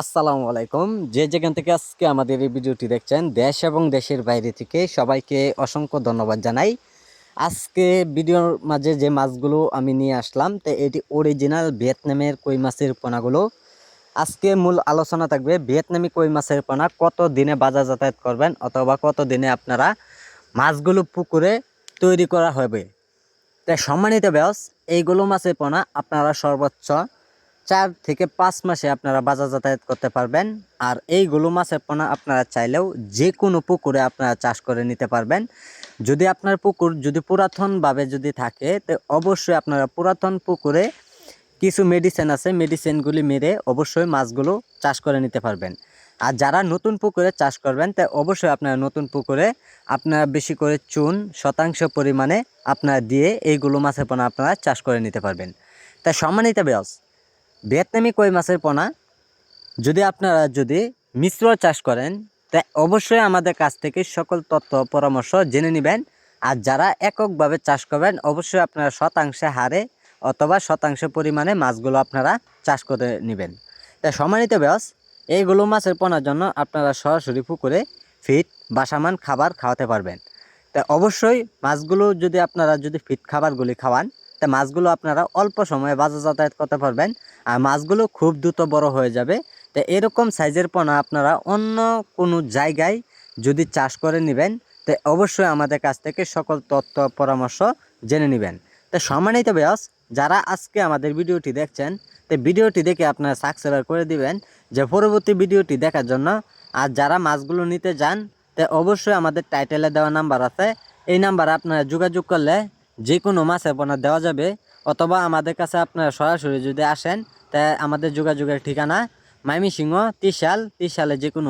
আসসালামু আলাইকুম। যে যেখান থেকে আজকে আমাদের এই ভিডিওটি দেখছেন, দেশ এবং দেশের বাইরে থেকে সবাইকে অসংখ্য ধন্যবাদ জানাই। আজকে ভিডিওর মাঝে যে মাছগুলো আমি নিয়ে আসলাম, তো এটি অরিজিনাল ভিয়েতনামের কই মাছের পোনাগুলো। আজকে মূল আলোচনা থাকবে ভিয়েতনামি কই মাছের পোনা, কত দিনে বাজার যাতায়াত করবেন অথবা কত দিনে আপনারা মাছগুলো পুকুরে তৈরি করা হবে। তাই সম্মানিত ব্যাস এইগুলো মাছের পোনা আপনারা সর্বোচ্চ চার থেকে পাঁচ মাসে আপনারা বাজার যাতায়াত করতে পারবেন। আর এইগুলো মাছের পোনা আপনারা চাইলেও যে কোনো পুকুরে আপনারা চাষ করে নিতে পারবেন। যদি আপনার পুকুর যদি পুরাতনভাবে যদি থাকে, তো অবশ্যই আপনারা পুরাতন পুকুরে কিছু মেডিসিন আছে মেডিসিনগুলি মেরে অবশ্যই মাছগুলো চাষ করে নিতে পারবেন। আর যারা নতুন পুকুরে চাষ করবেন, তা অবশ্যই আপনারা নতুন পুকুরে আপনারা বেশি করে চুন শতাংশ পরিমাণে আপনারা দিয়ে এইগুলো মাছের পোনা আপনারা চাষ করে নিতে পারবেন। তাই সম্মানিত ব্যাস ভিয়েতনামি কই মাছের পোনা? যদি আপনারা যদি মিশ্র চাষ করেন, তা অবশ্যই আমাদের কাছ থেকে সকল তথ্য পরামর্শ জেনে নেবেন। আর যারা এককভাবে চাষ করবেন, অবশ্যই আপনারা শতাংশে হারে অথবা শতাংশ পরিমাণে মাছগুলো আপনারা চাষ করে নেবেন। তা সম্মানিত ব্যাস এইগুলো মাছের পোনার জন্য আপনারা সরাসরি পুকুরে ফিট বাসামান খাবার খাওয়াতে পারবেন। তা অবশ্যই মাছগুলো যদি আপনারা যদি ফিট খাবারগুলি খাওয়ান, তা মাছগুলো আপনারা অল্প সময়ে বাজার যাতায়াত করতে পারবেন। মাছগুলো খুব দ্রুত বড় হয়ে যাবে। তো এরকম সাইজের পোনা আপনারা অন্য কোনো জায়গায় যদি চাষ করে নেবেন, তো অবশ্যই আমাদের কাছ থেকে সকল তথ্য, পরামর্শ জেনে নেবেন। তো সম্মানিত ব্যাস যারা আজকে আমাদের ভিডিওটি দেখছেন, তো ভিডিওটি দেখে আপনারা সাবস্ক্রাইব করে দিবেন যে পরবর্তী ভিডিওটি দেখার জন্য। আর যারা মাছগুলো নিতে যান, তো অবশ্যই আমাদের টাইটেলে দেওয়া নাম্বার আছে। এই নাম্বারে আপনারা যোগাযোগ করলে যে কোনো মাছের পোনা দেওয়া যাবে। অথবা আমাদের কাছে আপনারা সরাসরি যদি আসেন, তা আমাদের যোগাযোগের ঠিকানা মাইমি সিংহ ত্রিশাল ত্রিশালে যে কোনো